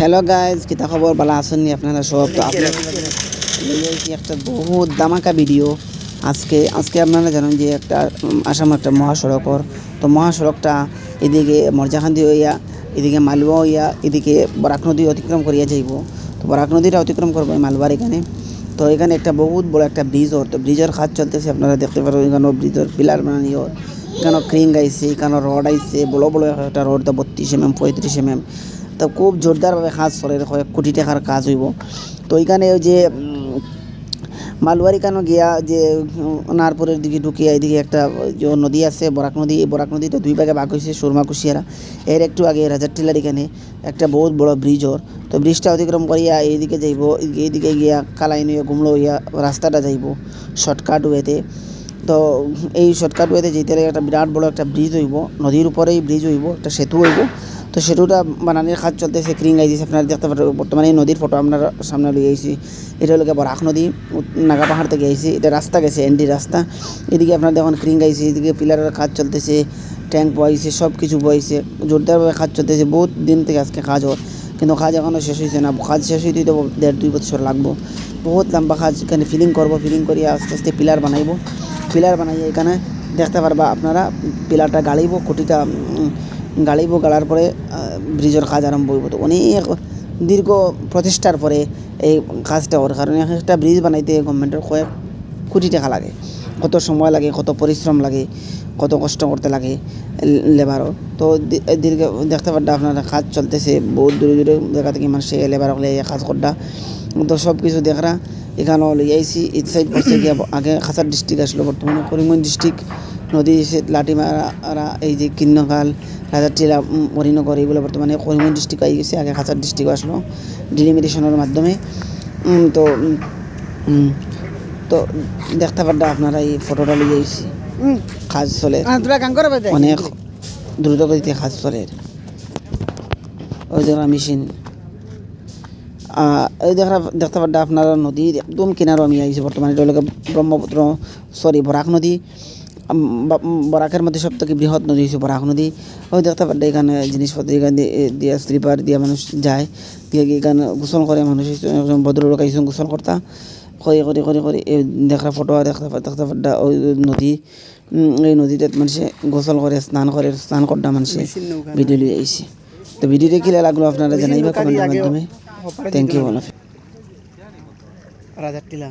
Hello guys কিতা খবর? বালা আসেননি আপনারা সব? তো আপনারা একটা বহুত দামাকা ভিডিও আজকে আজকে আপনারা জানেন যে একটা আসাম একটা মহাসড়কর তো মহাসড়কটা এদিকে মরজাখান্দি হইয়া, এদিকে মালুয়া হইয়া, এদিকে বরাক নদী অতিক্রম করিয়া যাইব। তো বরাক নদীটা অতিক্রম করব মালবার এখানে। তো এখানে একটা বহুত বড় একটা ব্রিজ ওর। তো ব্রিজের কাজ চলতেছে, আপনারা দেখতে পারেন এখানে ব্রিজের পিলার বানানি ওর। এখানে ক্রিং আইছে এখানে রড আইছে, বড় বড় একটা রড তো বত্রিশ এম এম পঁয়ত্রিশ এম এম তো খুব জোরদারভাবে কাজ চলে কয়েক কোটি টাকার কাজ হইব। তো এখানে ওই যে মালবাড়ি কেন গিয়া যে নারপুরের দিকে ঢুকিয়া এদিকে একটা যে নদী আছে, বরাক নদী, এই বরাক নদীতে দুই ভাগে ভাগ হয়েছে সুরমা কুশিয়ারা। এর একটু আগে রাজার টিলার এখানে একটা বহুত বড় ব্রিজ ওর। তো ব্রিজটা অতিক্রম করিয়া এইদিকে যাইব এইদিকে গিয়া কালাই নিয়ে গুমলো হইয়া রাস্তাটা যাইব শর্টকাট ওয়েতে তো। এই শর্টকাট ওয়েতে যেতে একটা বিরাট বড় একটা ব্রিজ হইব, নদীর উপরেই ব্রিজ হইব, একটা সেতু হইব। তো সেতুটা বানানোর কাজ চলতেছে ক্রিং আইছে আপনারা দেখতে পারেন বর্তমানে নদীর ফটো আপনার সামনে লিয়ে আইছি এটা হলো বরাক নদী নাগা পাহাড় থেকে আইছি এটা রাস্তা গেছে এনডি রাস্তা এদিকে আপনার দেখুন ক্রিং আইছে এদিকে পিলারের কাজ চলতেছে ট্যাঙ্ক বইছে সব কিছু বইছে জোরদারভাবে কাজ চলতেছে, বহুত দিন থেকে আজকে কাজ ওর কিন্তু কাজ এখনও শেষ হয়েছে না কাজ শেষ হইতে তো দেড় দুই বছর লাগবো। বহুত লম্বা কাজ এখানে ফিলিং করব ফিলিং করিয়া আস্তে আস্তে পিলার বানাইবো। পিলার বানাইয়ে এখানে দেখতে পারবা আপনারা পিলারটা গাড়িব খুঁটিটা গাড়িব গাড়ার পরে ব্রিজের কাজ আরম্ভ হইব। তো অনেক দীর্ঘ প্রচেষ্টার পরে এই কাজটা ওর কারণে একটা ব্রিজ বানাইতে গভর্নমেন্টের কয়েক কোটি টাকা লাগে। কত সময় লাগে, কত পরিশ্রম লাগে, কত কষ্ট করতে লাগে লেবারও। তো দীর্ঘ, দেখতে পারটা আপনার কাজ চলতেছে, বহুত দূরে দূরে জায়গা থেকে মানুষ লেবার হলে কাজ করটা তো সব কিছু দেখরা এখানে লই আইসি এই সাইড গিয়া আগে খাসার ডিস্ট্রিক্ট আসলো, বর্তমানে করিমগঞ্জ ডিস্ট্রিক্ট নদী এসে লাঠিমারা এই যে কিন্নকাল রাজারটিলা উম, হরিনগর এগুলো বর্তমানে করিমগঞ্জ ডিস্ট্রিক্ট আই গেছে আগে খাসার ডিস্ট্রিক্ট আসলো ডিলিমিটেশনের মাধ্যমে। তো তো দেখতে পারটা আপনারা এই ফটোটা লিয়ে আইসি কাজ চলে। অনেক দ্রুত গতিতে কাজ চলে। ওই দেখা মেশিন এই দেখা দেখতে পারটা আপনারা নদীর একদম কিনারও আমি আইছি বর্তমানে ব্রহ্মপুত্র সরি বরাক নদী। বরাকের মধ্যে সব থেকে বৃহৎ নদী হচ্ছে বরাক নদী। ওই দেখতে পারটা এখানে জিনিসপত্র এখানে দিয়ে- স্লিপার দিয়ে মানুষ যায়। দিয়ে এখানে গোসল করে মানুষ ভদ্রলোক আইসুন গোসল করতা। করে করে করে করে দেখা ফটো দেখতে দেখতে পারটা ওই নদী। এই নদীতে মানুষে গোসল করে স্নান করে স্নান করটা মানুষে ভিডিও লিয়ে আইসি। তো ভিডিওটা কি লাগল আপনারা জানাইবা কমেন্টের মাধ্যমে। থ্যাংক ইউ রাজার টিলা।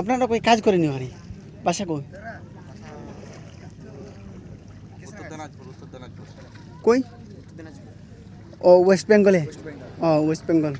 আপনারা কই কাজ করেন ওখানে বাসা কই? কই? ও ওয়েস্ট বেঙ্গলে। ও ওয়েস্ট বেঙ্গল।